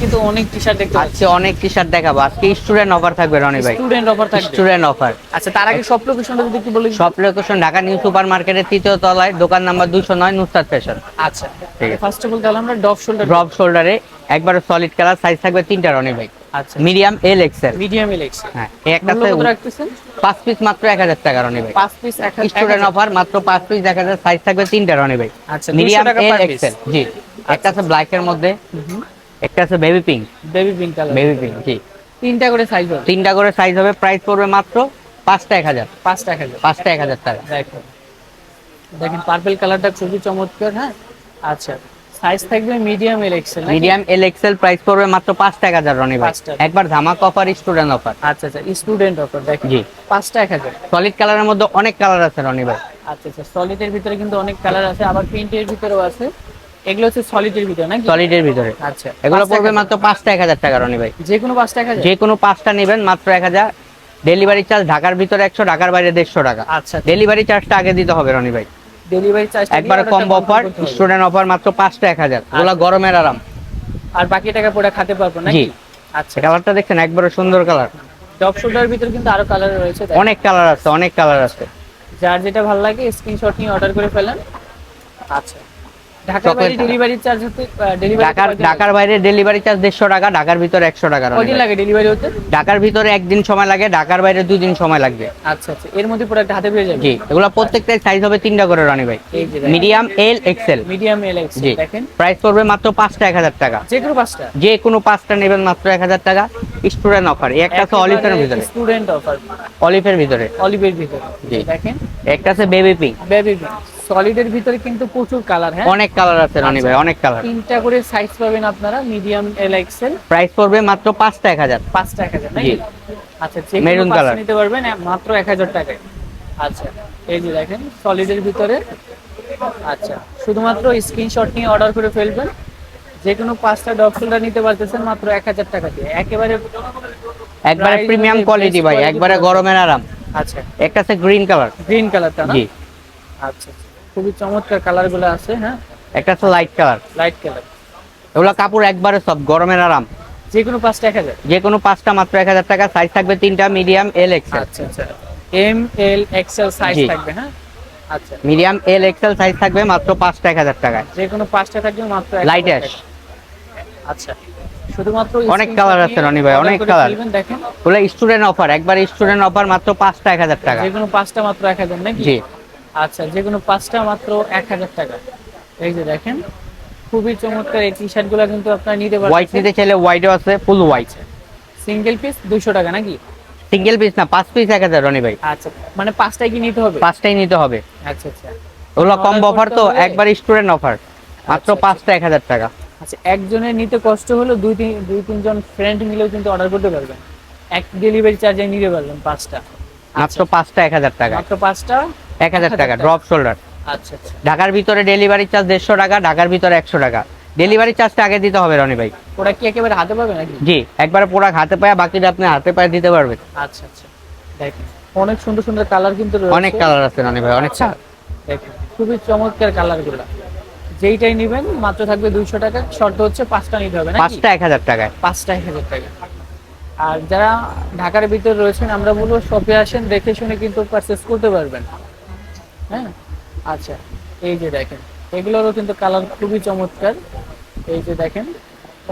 কিন্তু অনেক T shirt দেখতে আজকে অনেক টি শার্ট দেখাবো। আজকে স্টুডেন্ট অফার থাকবে রনি ভাই। স্টুডেন্ট অফার থাকবে। স্টুডেন্ট অফার আচ্ছা তার আগে সব লোকেশনটা যদি একটু বলে। সব লোকেশন ঢাকা নিউ সুপার মার্কেটের তৃতীয় তলায় দোকান নাম্বার দুশো নয় নুসরাত ফ্যাশন। আচ্ছা। ঠিক আছে। ফার্স্ট অফ অল তাহলে আমরা ডপ শোল্ডার ড্রপ শোল্ডারে একবারে সলিড কালার সাইজ থাকবে তিনটা রনি ভাই। আচ্ছা। মিডিয়াম এল এক্সেল মিডিয়াম এলেক্স হ্যাঁ একটা কত রাখতেছেন? পাঁচ পিস মাত্র এক হাজার টাকা রনি ভাই। পাঁচ পিস এক স্টুডেন্ট অফার মাত্র পাঁচ পিস এক হাজার সাইজ থাকবে তিনটা রনি ভাই। আচ্ছা, মিডিয়াম 200 টাকা এল এক্সেল জি। একটা আছে ব্ল্যাক এর মধ্যে। একটা আছে baby pink baby pink colour baby pink জি। তিনটা করে সাইজ হবে। তিনটা করে সাইজ হবে প্রাইস পড়বে মাত্র পাঁচটা এক হাজার। পাঁচ টাকা করে। পাঁচটা এক হাজার টাকা। দেখেন পার্পল কালারটা খুবই চমৎকার হ্যাঁ? আচ্ছা সাইজ থাকবে medium L XL medium L XL price পড়বে মাত্র পাঁচটা এক হাজার রনি ভাই। একবার ধামাক অফার স্টুডেন্ট অফার আচ্ছা আচ্ছা স্টুডেন্ট অফার দেখেন জি। পাঁচটা এক হাজার। সলিড কালারের মধ্যে অনেক কালার আছে রনি ভাই। আচ্ছা আচ্ছা সলিডের ভিতরে কিন্তু অনেক কালার আছে আবার প্রিন্টের ভিতরেও আছে। এগুলো হচ্ছে সলিডের ভিতরে নাকি? সলিডের ভিতরে। আচ্ছা। এগুলো পড়বে মাত্র পাঁচটা এক হাজার টাকা রনি ভাই। যে কোনো পাঁচটা এক হাজার? যে কোনো পাঁচটা নেবেন মাত্র এক হাজার। ডেলিভারি চার্জ ঢাকার ভিতরে একশো ঢাকার বাইরে দেড়শো টাকা। আচ্ছা ডেলিভারি চার্জটা আগে দিতে হবে রনি ভাই। ডেলিভারি চার্জ একবারে কম অফার স্টুডেন্ট অফার মাত্র পাঁচটা এক হাজার। ওগুলা গরমের আরাম। আর বাকি টাকা পরে খেতে পারব নাকি? আচ্ছা। কালারটা দেখছেন একবারে সুন্দর কালার টপ শোল্ডারের ভিতরে কিন্তু আরও কালার রয়েছে অনেক কালার আছে অনেক কালার আছে। যার যেটা ভালো লাগে স্ক্রিনশট নিয়ে অর্ডার করে ফেলেন। আচ্ছা। ঢাকার বাইরে ডেলিভারি চার্জ হতে ঢাকার ঢাকার বাইরে ডেলিভারি চার্জ দেড়শো টাকা ঢাকার ভিতরে একশো টাকা কদিন লাগে। ডেলিভারি হতে? ঢাকার ভিতরে একদিন সময় লাগে ঢাকার বাইরে দুই দিন সময় লাগবে। আচ্ছা আচ্ছা। এর মধ্যে প্রোডাক্ট হাতে পেয়ে যাবে? জি এগুলো প্রত্যেকটাই সাইজ হবে তিনটা করে রনি ভাই। Medium L XL medium L X জি। দেখেন। প্রাইস পড়বে মাত্র পাঁচটা এক হাজার টাকা। যে কোনো পাঁচটা? যে কোনো পাঁচটা নেবেন মাত্র এক হাজার টাকা। স্টুডেন্ট অফার একটা আছে অলিভের ভিতরে। স্টুডেন্ট অফার অলিভের ভিতরে। অলিভের ভিতরে। জি। দেখেন। একটা আছে বেবি পিঙ্ক বেবি সলিডের ভিতরে কিন্তু প্রচুর কালার হ্যাঁ? অনেক কালার আছে রনি ভাই অনেক কালার তিনটা করে সাইজ পাবেন আপনারা মিডিয়াম এল এক্সেল প্রাইস পড়বে মাত্র পাঁচটা এক হাজার। পাঁচটা এক হাজার নাকি জি। আচ্ছা যে Maroon কোনো নিতে পারবেন মাত্র এক হাজার টাকায়। আচ্ছা এই যে দেখেন সলিডের ভিতরে। আচ্ছা শুধুমাত্র স্ক্রিনশট নিয়ে অর্ডার করে ফেলবেন। যে কোনো পাঁচটা ডগ শোল্ডার নিতে পারতেছেন মাত্র এক হাজার টাকা দিয়ে। একেবারে একবারে প্রিমিয়াম কোয়ালিটি ভাই একবারে গরমের আরাম। আচ্ছা। একটা আছে গ্রিন কালার গ্রিন কালারটা না? জি। আচ্ছা আচ্ছা। খুবই চমৎকার কালারগুলো আছে হ্যাঁ? একটা আছে লাইট কালার লাইট কালার এগুলো কাপড় একবারে সব গরমের আরাম। যে কোনো পাঁচটা এক হাজার? যে কোনো পাঁচটা মাত্র এক হাজার টাকা সাইজ থাকবে তিনটা মিডিয়াম এল এক্সেল আচ্ছা আচ্ছা। এম এল এক্সেল সাইজ থাকবে হ্যাঁ? আচ্ছা। মিডিয়াম এল এক্সেল সাইজ থাকবে মাত্র পাঁচটা এক হাজার টাকায়। যে কোনো পাঁচটা থাকবে মাত্র লাইট অ্যাশ আচ্ছা। শুধুমাত্র অনেক কালার আছে রনি ভাই, অনেক কালার দেখেন। স্টুডেন্ট অফার একবার স্টুডেন্ট অফার মাত্র পাঁচটা এক হাজার টাকা। যে কোনো পাঁচটা মাত্র এক হাজার নাকি? জি। আচ্ছা যে কোনো পাঁচটা মাত্র এক হাজার টাকা। এই যে দেখেন খুবই চমৎকার এই টি শার্টগুলো কিন্তু আপনারা নিতে হোয়াইট নিতে চাইলে হোয়াইটও আছে ফুল হোয়াইট সিঙ্গেল পিস দুইশো টাকা নাকি? সিঙ্গেল পিস না পাঁচ পিস এক হাজার রনি ভাই। আচ্ছা মানে পাঁচটাই কি নিতে হবে? পাঁচটাই নিতে হবে। আচ্ছা আচ্ছা। ওগুলো কম অফার তো একবার স্টুডেন্ট অফার মাত্র আচ্ছা, পাঁচটা এক হাজার টাকা। আচ্ছা একজনের নিতে কষ্ট হলো দুই তিন দুই তিনজন ফ্রেন্ড মিলেও কিন্তু অর্ডার করতে পারবেন। এক ডেলিভারি চার্জে নিতে পারবেন পাঁচটা। মাত্র পাঁচটা এক হাজার টাকা। মাত্র পাঁচটা এক হাজার টাকা ড্রপ শোল্ডার আচ্ছা আচ্ছা। ঢাকার ভিতরে ডেলিভারি চার্জ দেড়শো টাকা ঢাকার ভিতরে একশো টাকা। ডেলিভারি চার্জটা আগে দিতে হবে রনি ভাই। ওরা কি একেবারে হাতে পাবে নাকি? জি একবারে পুরো হাতে পায়ে বাকিটা আপনি হাতে পায়ে দিতে পারবেন। আচ্ছা আচ্ছা। দেখেন অনেক সুন্দর সুন্দর কালার কিন্তু অনেক কালার আছে রনি ভাই অনেক আচ্ছা দেখেন খুবই চমৎকার কালারগুলা। যেইটাই নেবেন মাত্র থাকবে দুইশো টাকা। শর্ত হচ্ছে পাঁচটা নিতে হবে নাকি? পাঁচটা এক হাজার টাকায়। পাঁচটা এক হাজার টাকা। আর যারা ঢাকার ভিতরে রয়েছেন আমরা বলব শপে আসেন দেখে শুনে কিন্তু পারচেস করতে পারবেন। হ্যাঁ? আচ্ছা এই যে দেখেন এগুলোরও কিন্তু কালার খুবই চমৎকার। এই যে দেখেন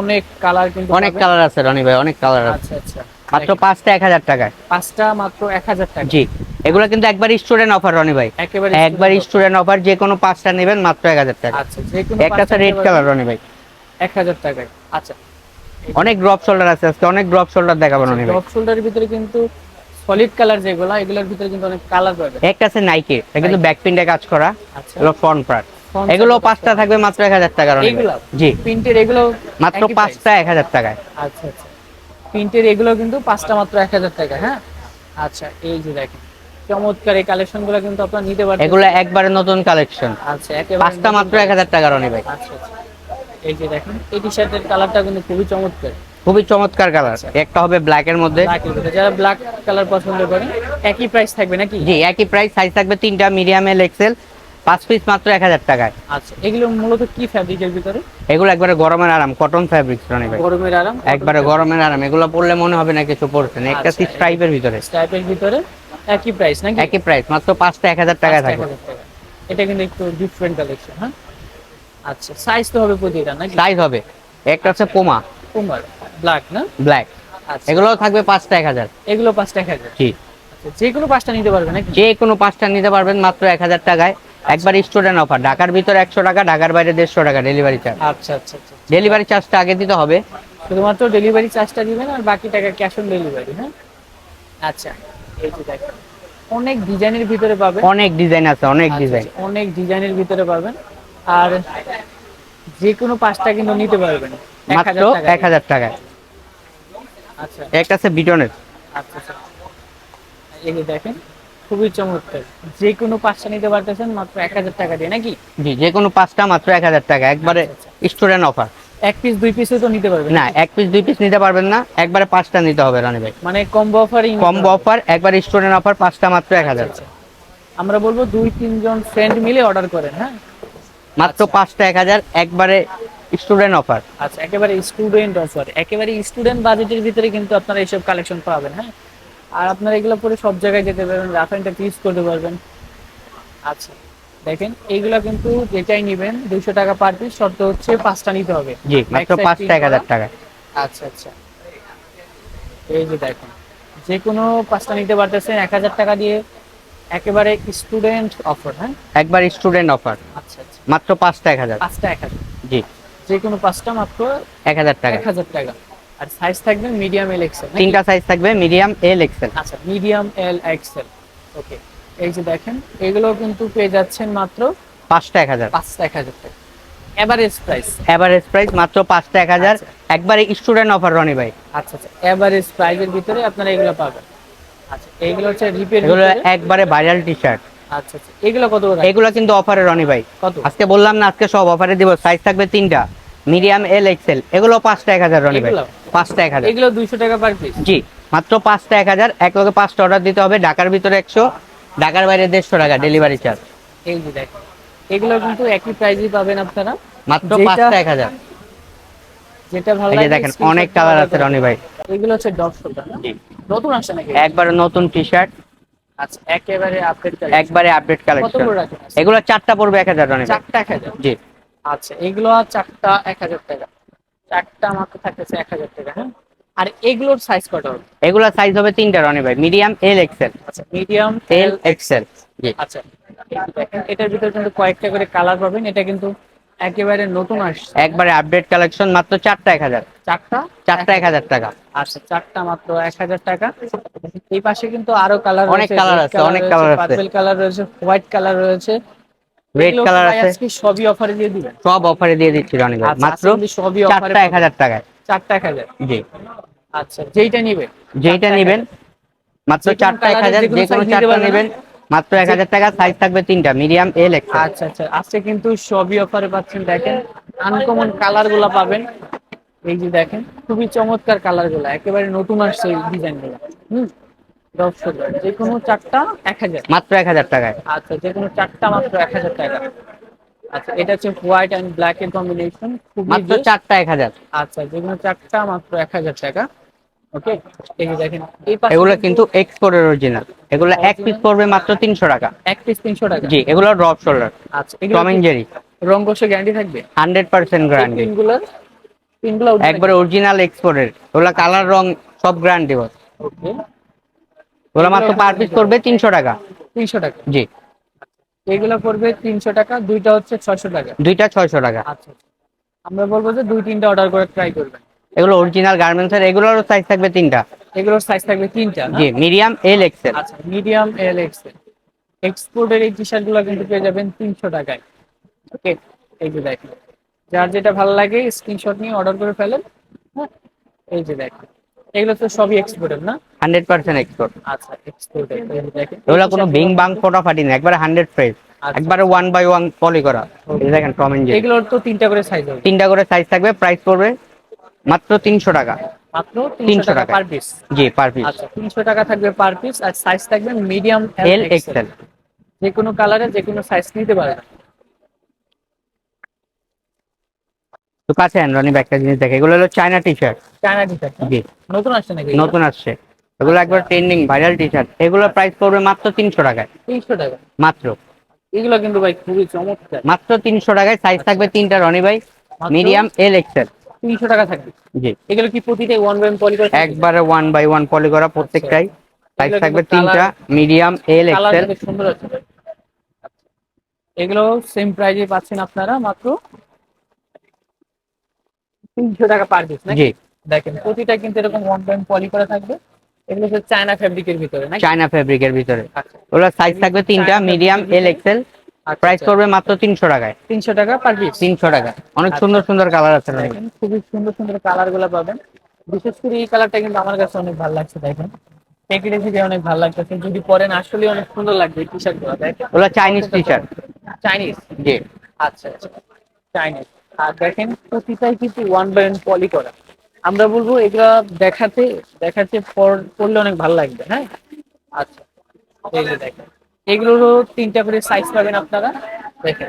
অনেক কালার কিন্তু অনেক কালার আছে রনি ভাই অনেক কালার আছে। আচ্ছা আচ্ছা মাত্র পাঁচটা এক হাজার টাকায়। পাঁচটা মাত্র এক হাজার টাকা জি এগুলো কিন্তু একবার স্টুডেন্ট অফার রনি ভাই। একেবারে একবার স্টুডেন্ট অফার যে কোনো পাঁচটা নেবেন মাত্র এক হাজার টাকা আচ্ছা একটা আছে রেড কালার রনি ভাই। এক হাজার টাকায়। আচ্ছা। অনেক ড্রপ শোল্ডার আছে আজকে অনেক ড্রপ শোল্ডার দেখাবেন রনি ভাই। টপ শোল্ডারের ভিতরে কিন্তু সলিড কালার যেগুলো এগুলোর ভিতরে কিন্তু অনেক কালার পাবে। একটা আছে নাইকে এটা কিন্তু। ব্যাক প্রিন্টে কাজ করা আচ্ছা। এগুলো ফ্রন্ট পার্ট এগুলো পাঁচটা থাকবে মাত্র এক হাজার টাকা রনি জি। প্রিন্টের এগুলো মাত্র পাঁচটা এক হাজার টাকায়। আচ্ছা আচ্ছা। প্রিন্টের এগুলো কিন্তু পাঁচটা মাত্র এক হাজার টাকা হ্যাঁ? আচ্ছা এই যে দেখেন। চমৎকার এই কালেকশনগুলো কিন্তু আপনারা নিতে পারবেন এগুলো একবারে নতুন কালেকশন আচ্ছা একেবারে পাঁচটা মাত্র এক হাজার টাকা রনি ভাই আচ্ছা আচ্ছা। এই যে দেখেন এই টি শার্টের কালারটা কিন্তু খুবই চমৎকার। খুবই চমৎকার কালার একটা হবে ব্ল্যাক এর মধ্যে। যারা ব্ল্যাক কালার পছন্দ করেন একই প্রাইস থাকবে নাকি? জি একই প্রাইস সাইজ থাকবে তিনটা মিডিয়াম এল এক্সেল পাঁচ পিস মাত্র এক হাজার টাকায়। আচ্ছা এগুলো মূলত কি ফ্যাব্রিকের ভিতরে? এগুলো একবারে গরমের আরাম কটন ভাই। গরমের আরাম একবারে গরমের আরাম এগুলো পরলে মনে হবে না কিছু পড়ছেন একটা আচ্ছা, স্ট্রাইপের ভিতরে। টাইপের ভিতরে একই প্রাইস নাকি? একই প্রাইস মাত্র পাঁচটা এক হাজার টাকায় থাকবে। এটা কিন্তু একটু ডিফারেন্ট কালেকশন হ্যাঁ? আচ্ছা সাইজ তো হবে প্রতিটা নাকি? সাইজ হবে। একটা হচ্ছে পোমা কুমার। ব্ল্যাক না? ব্ল্যাক আচ্ছা। এগুলো থাকবে পাঁচটা এক হাজার। এগুলো পাঁচটা এক হাজার। জি। আচ্ছা, যে কোনো পাঁচটা নিতে পারবে নাকি? যে কোনো পাঁচটা নিতে পারবেন মাত্র এক হাজার টাকায়। একবার স্টুডেন্ট অফার ঢাকার ভিতরে একশো টাকা ঢাকার বাইরে দেড়শো টাকা ডেলিভারি চার্জ আচ্ছা আচ্ছা আচ্ছা ডেলিভারি চার্জটা আগে দিতে হবে। শুধুমাত্র ডেলিভারি চার্জটা দিবেন আর বাকি টাকা ক্যাশ অন ডেলিভারি হ্যাঁ? আচ্ছা এই যে দেখেন। অনেক ডিজাইনের ভিতরে পাবেন। অনেক ডিজাইন আছে অনেক আচ্ছা, ডিজাইন আচ্ছা, অনেক ডিজাইনের ভিতরে পাবেন। আর যে কোনো পাঁচটা কিন্তু নিতে পারবেন। মাত্র এক হাজার টাকায়। আচ্ছা। একটা আছে বিটনের। আচ্ছা আচ্ছা। এই দেখেন খুবই চমৎকার। যে কোনো পাঁচটা নিতে পারতেছেন মাত্র এক হাজার টাকা দিয়ে নাকি? জি যে কোনো পাঁচটা মাত্র এক হাজার টাকা একবারে আচ্ছা, স্টুডেন্ট অফার। এক পিস দুই পিসও তো নিতে পারবেন না এক পিস দুই পিস নিতে পারবেন না একবারে পাঁচটা নিতে হবে রানি ভাই। মানে কম্বো অফারই কম্বো অফার একবার স্টুডেন্ট অফার পাঁচটা মাত্র এক হাজার। আচ্ছা, আমরা বলব দুই তিনজন ফ্রেন্ড মিলে অর্ডার করেন হ্যাঁ? মাত্র পাঁচটা এক হাজার একবারে স্টুডেন্ট অফার আচ্ছা একেবারে স্টুডেন্ট অফার একেবারে স্টুডেন্ট বাজেটের ভিতরে কিন্তু আপনারা এইসব কালেকশন পাবেন হ্যাঁ? আর আপনারা এগুলো পরে সব জায়গায় যেতে পারবেন রাফ অ্যান্ড ইউজ করতে পারবেন। আচ্ছা দেখেন এইগুলো কিন্তু যেটাই নেবেন দুইশো টাকা পার পিস শর্ত হচ্ছে পাঁচটা নিতে হবে। জি মাত্র পাঁচটা এক হাজার টাকা। আচ্ছা আচ্ছা। এই যে দেখেন যে কোনো পাঁচটা নিতে পারতেছেন এক হাজার টাকা দিয়ে একেবারে স্টুডেন্ট অফার হ্যাঁ? একবার স্টুডেন্ট অফার আচ্ছা আচ্ছা। মাত্র পাঁচটা এক হাজার। পাঁচটা এক হাজার। জি। যে কোনো পাঁচটা মাত্র এক হাজার টাকা। এক হাজার টাকা। আর সাইজ থাকবে মিডিয়াম এল এক্সেল তিনটা সাইজ থাকবে মিডিয়াম এল এক্সেল আচ্ছা মিডিয়াম এল এক্সেল ওকে এই যে দেখেন এগুলো কিন্তু পেয়ে যাচ্ছেন মাত্র পাঁচটা এক হাজার। পাঁচটা এক হাজার টাকা। এভারেজ প্রাইস এভারেজ প্রাইস মাত্র পাঁচটা এক হাজার। আচ্ছা। একবারে স্টুডেন্ট অফার রনি ভাই। আচ্ছা আচ্ছা। এভারেজ প্রাইসের ভিতরে আপনারা এগুলো পাবেন। আচ্ছা এগুলো হচ্ছে রিপেয়ার এগুলো একবারে ভাইরাল টি শার্ট আচ্ছা আচ্ছা এগুলো কত করে? এগুলো কিন্তু অফারে রনি ভাই। কত? আজকে বললাম না আজকে সব অফারে দিব। সাইজ থাকবে তিনটা। মিডিয়াম এল এক্সেল এগুলো পাঁচটা এক হাজার রনি ভাই। পাঁচটা এক হাজার। এগুলো দুইশো টাকা পার পিস জি মাত্র পাঁচটা এক হাজার। এক লগে পাঁচটা অর্ডার দিতে হবে। ঢাকার ভিতরে একশো ঢাকার বাইরে দেড়শো টাকা ডেলিভারি চার্জ এই যে দেখেন এগুলো কিন্তু একই প্রাইসই পাবেন আপনারা। মাত্র পাঁচটা এক হাজার। যেটা ভালো লাগে দেখেন অনেক কালার আছে রনি ভাই। এগুলো হচ্ছে ডগ শোল্ডার না নতুন আসছে নাকি? একবারে নতুন টি শার্ট আচ্ছা একেবারে আপডেট একবারে আপডেট কালেকশন এগুলো চারটা পড়বে এক হাজার চারটা এক হাজার? জি। আচ্ছা এগুলো চারটা এক হাজার টাকা। চারটা মাত্র থাকতেছে এক হাজার টাকা হ্যাঁ? আর এগুলোর সাইজ কত হবে? এগুলো সাইজ হবে তিনটা রনি ভাই। মিডিয়াম এল এক্সেল আচ্ছা মিডিয়াম এল এক্সেল আচ্ছা এটার ভিতরে কিন্তু কয়েকটা করে কালার পাবেন। এটা কিন্তু একেবারে নতুন আসছে। একবারে আপডেট কালেকশন মাত্র চারটা এক হাজার। চারটা? চারটা এক হাজার টাকা। আচ্ছা চারটা মাত্র এক হাজার টাকা। এই পাশে কিন্তু আরও কালার অনেক colour আছে, অনেক colour আছে। পার্পল কালার রয়েছে হোয়াইট কালার রয়েছে। রেড কালার আছে। আজকে সবই অফারে দিয়ে দিবেন। সব অফারে দিয়ে দিচ্ছি রনি ভাই। আচ্ছা, মাত্র সবই অফারে টাকায়। জি। আচ্ছা যেইটা যেইটা নেবেন মাত্র যে কোনো চারটা এক colour এর হাজার যে কোনো যে কোনো size নিতে চারটা পারবেন। না? নেবেন মাত্র এক হাজার টাকা সাইজ থাকবে তিনটা মিডিয়াম এল আচ্ছা আচ্ছা আজকে কিন্তু সবই অফারে পাচ্ছেন দেখেন। আনকমন কালারগুলা পাবেন। এই যে দেখেন খুবই চমৎকার কালারগুলা একেবারে নতুন আসছে এই ডিজাইনগুলো। হুম দর্শক যে কোনো চারটা এক হাজার। মাত্র এক হাজার টাকায়। আচ্ছা যে কোনো চারটা মাত্র এক হাজার টাকা। আচ্ছা এটা হচ্ছে হোয়াইট অ্যান্ড ব্ল্যাক এর কম্বিনেশন মাত্র চারটা এক হাজার। আচ্ছা যে কোনো চারটা মাত্র এক হাজার টাকা। ওকে এই যে দেখেন এই পাশে এগুলো কিন্তু এক্সপোর্টের অরিজিনাল এগুলো এক পিস পড়বে মাত্র তিনশো টাকা। এক পিস তিনশো টাকা। জি এগুলো ড্রপ শোল্ডার। আচ্ছা এগুলো টম এন্ড জেরি। রং গ্যারান্টি থাকবে? হান্ড্রেড পার্সেন্ট গ্যারান্টি পিনগুলো পিনগুলো একবারে অরিজিনাল এক্সপোর্টের ওগুলো কালার রং সব গ্যারান্টি ওকে। ওগুলো মাত্র পার পিস করবে তিনশো টাকা। তিনশো টাকা। জি। এগুলো করবে তিনশো টাকা দুইটা হচ্ছে ছয়শো টাকা। দুইটা ছয়শো টাকা। আচ্ছা। আমরা বলব যে দুই তিনটা অর্ডার করে ট্রাই করবেন। এগুলো অরিজিনাল গার্মেন্টস এর এগুলোর সাইজ থাকবে তিনটা। এগুলোর সাইজ থাকবে তিনটা জি মিডিয়াম এল এক্সেল আচ্ছা মিডিয়াম এল এক্সেল এক্সপোর্টের এই টি শার্টগুলো কিন্তু পেয়ে যাবেন তিনশো টাকায়। ওকে এই যে দেখেন। যার যেটা ভালো লাগে স্ক্রিনশট নিয়ে অর্ডার করে ফেলেন। হ্যাঁ এই যে দেখেন। এগুলো তো সবই এক্সপোর্টেড না? হান্ড্রেড পার্সেন্ট এক্সপোর্ট আচ্ছা এক্সপোর্টের এই দেখেন। এগুলো কোনো বিং বাং ফোটাফাটি না একবারে হান্ড্রেড ফ্রেশ আচ্ছা। একবারে ওয়ান বাই ওয়ান পলি করা। এই দেখেন টম এন্ড এগুলোর তো তিনটা করে সাইজ হবে। তিনটা করে সাইজ থাকবে প্রাইস পড়বে মাত্র তিনশো টাকা। মাত্র 300 তিনশো টাকা। পার পিস জি পার পিস আচ্ছা তিনশো টাকা থাকবে পার পিস আর সাইজ থাকবে মিডিয়াম এল এক্সেল যে কোনো কালারে যে কোনো সাইজ নিতে পারবেন তো কাছে আন রনি একটা জিনিস দেখে। এগুলো হলো China T shirt China T shirt জি। নতুন আসছে নাকি নতুন আসছে। এগুলো একবার ট্রেন্ডিং ভাইরাল টি শার্ট এগুলোর প্রাইস পড়বে মাত্র তিনশো টাকায়। তিনশো টাকা। মাত্র। এগুলো কিন্তু ভাই খুবই চমৎকার। মাত্র তিনশো টাকায় সাইজ থাকবে তিনটা রনি ভাই মিডিয়াম এল এক্সেল তিনশো টাকা থাকবে। জি। এগুলো কি প্রতিটাই ওয়ান বাই পলি করে? একবারে ওয়ান বাই ওয়ান পলি করা প্রত্যেকটাই। সাইজ থাকবে তিনটা মিডিয়াম এল এক্সেল সুন্দর আছে ভাই। আচ্ছা। এগুলো সেম প্রাইজে পাচ্ছেন আপনারা মাত্র তিনশো টাকা পার পিস নাকি? দেখেন প্রতিটা কিন্তু এরকম ওয়ান টাইম পলি করা থাকবে। এগুলো হচ্ছে চায়না ফেব্রিকের ভিতরে নাকি? চায়না ফেব্রিকের ভিতরে। আচ্ছা। ওগুলো সাইজ থাকবে তিনটা মিডিয়াম এল এক্সেল প্রাইস। পড়বে মাত্র তিনশো টাকায়। তিনশো টাকা পার পিস তিনশো টাকা। অনেক আচ্ছা। সুন্দর সুন্দর কালার আছে দেখেন খুবই সুন্দর সুন্দর কালারগুলো পাবেন। বিশেষ করে এই কালারটা কিন্তু আমার কাছে অনেক ভালো লাগছে দেখেন। প্যাকেটে থেকে অনেক ভালো লাগতেছে। যদি পরেন আসলে অনেক সুন্দর লাগবে টি শার্টগুলো দেখেন। ওগুলো চাইনিজ টি শার্ট চাইনিজ জি। আচ্ছা আচ্ছা। চাইনিজ আর দেখেন প্রতিটাই কিন্তু ওয়ান বাই ওয়ান পলি করা। আমরা বলব এগুলা দেখাতে দেখাতে পড়লে অনেক ভালো লাগবে হ্যাঁ? আচ্ছা এই যে দেখেন। এগুলোরও তিনটা করে সাইজ পাবেন আপনারা। দেখেন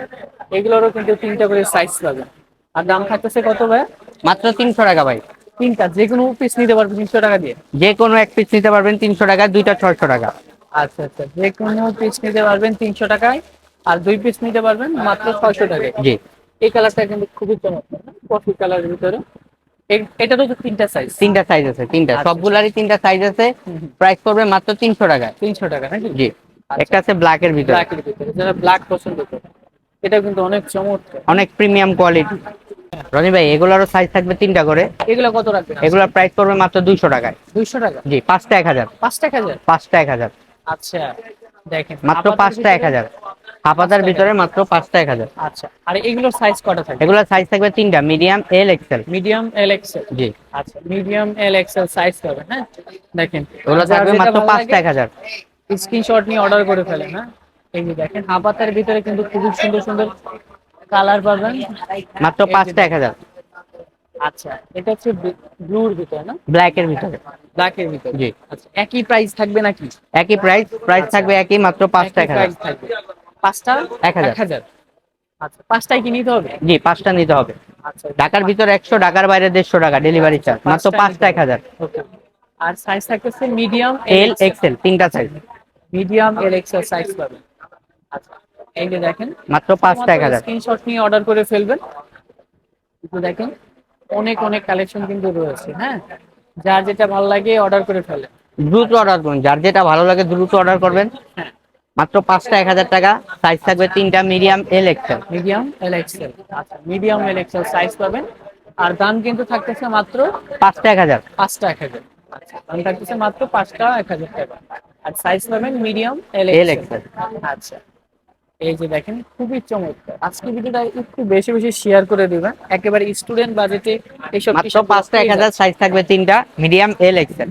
এগুলোরও কিন্তু তিনটা করে সাইজ পাবেন। আর দাম থাকতেছে কত ভাই? মাত্র তিনশো টাকা ভাই। তিনটা যে কোনো পিস নিতে পারবেন তিনশো টাকা দিয়ে? যে কোনো এক পিস নিতে পারবেন তিনশো টাকা দুইটা ছয়শো টাকা। আচ্ছা আচ্ছা যে কোনো পিস নিতে পারবেন তিনশো টাকায় আর দুই পিস নিতে পারবেন মাত্র ছয়শো টাকায়। জি। এই কালারটা কিন্তু খুবই চমৎকার কফি কালারের ভিতরে। এ- এটারও তো তিনটা সাইজ তিনটা সাইজ আছে তিনটা। আচ্ছা। সবগুলারই তিনটা সাইজ আছে। প্রাইস পড়বে মাত্র তিনশো টাকায় তিনশো টাকা নাকি? জি। আচ্ছা। একটা আছে ব্ল্যাক এর ভিতরে। ব্ল্যাকের ভিতরে যারা ব্ল্যাক পছন্দ করে। এটা কিন্তু অনেক চমৎকার। অনেক প্রিমিয়াম কোয়ালিটি রনি ভাই এগুলোরও সাইজ থাকবে তিনটা করে। এগুলো কত রাখবেন? এগুলোর প্রাইস পড়বে মাত্র দুইশো টাকায়। দুইশো টাকা? জি পাঁচটা এক হাজার। পাঁচ টাকা হাজার? পাঁচটা এক হাজার। আচ্ছা দেখেন। মাত্র পাঁচটা এক হাজার। হাফাতার ভিতরে মাত্র পাঁচটা এক হাজার। আচ্ছা আর এগুলোর সাইজ কটা থাকে? এগুলোর সাইজ থাকবে তিনটা medium L XL medium L XL জি। আচ্ছা মিডিয়াম এল এক্সেল সাইজ পাবেন হ্যাঁ? দেখেন এগুলো থাকবে মাত্র পাঁচটা এক হাজার। স্ক্রিনশট নিয়ে অর্ডার করে ফেলেন হ্যাঁ? এই যে দেখেন হাফাতার ভিতরে কিন্তু খুবই সুন্দর সুন্দর কালার পাবেন। মাত্র পাঁচটা এক হাজার। আচ্ছা এটা হচ্ছে ব্লুর ভিতরে না? ব্ল্যাক এর ভিতরে। ব্ল্যাকের ভিতরে। জি। আচ্ছা একই প্রাইস থাকবে নাকি? একই প্রাইস প্রাইস থাকবে একই মাত্র পাঁচটা এক হাজার। থাকবে। পাঁচটা? এক হাজার। আচ্ছা পাঁচটাই কি নিতে হবে? জি পাঁচটা নিতে হবে। আচ্ছা ঢাকার ভিতরে একশো ঢাকার বাইরে দেড়শো টাকা ডেলিভারি চার্জ মাত্র পাঁচটা এক হাজার। আর সাইজ থাকতেছে মিডিয়াম এল এক্সেল তিনটা size medium L XL size পাবেন। আচ্ছা এই যে দেখেন। মাত্র পাঁচটা এক হাজার। স্ক্রিনশট নিয়ে অর্ডার করে ফেলবেন। একটু দেখেন অনেক অনেক কালেকশন কিন্তু রয়েছে হ্যাঁ? যার যেটা ভালো লাগে অর্ডার করে দ্রুত অর্ডার করুন। যার যেটা ভালো লাগে দ্রুত অর্ডার করবেন। হ্যাঁ। মাত্র পাঁচটা এক হাজার টাকা সাইজ থাকবে তিনটা medium L XL medium L XL আচ্ছা মিডিয়াম এল এক্সেল সাইজ পাবেন। আর দাম কিন্তু থাকতেছে মাত্র পাঁচটা এক হাজার। পাঁচটা এক হাজার। আচ্ছা দাম থাকতেছে মাত্র পাঁচটা এক হাজার টাকা। আর সাইজ পাবেন মিডিয়াম এল L এক্সেল আচ্ছা এই যে দেখেন খুবই চমৎকার। আজকে ভিডিওটা একটু বেশি বেশি শেয়ার করে দিবেন। একেবারে স্টুডেন্ট বাজেটে এইসব মাত্র পাঁচটা এক হাজার সাইজ থাকবে তিনটা মিডিয়াম এল এক্সেল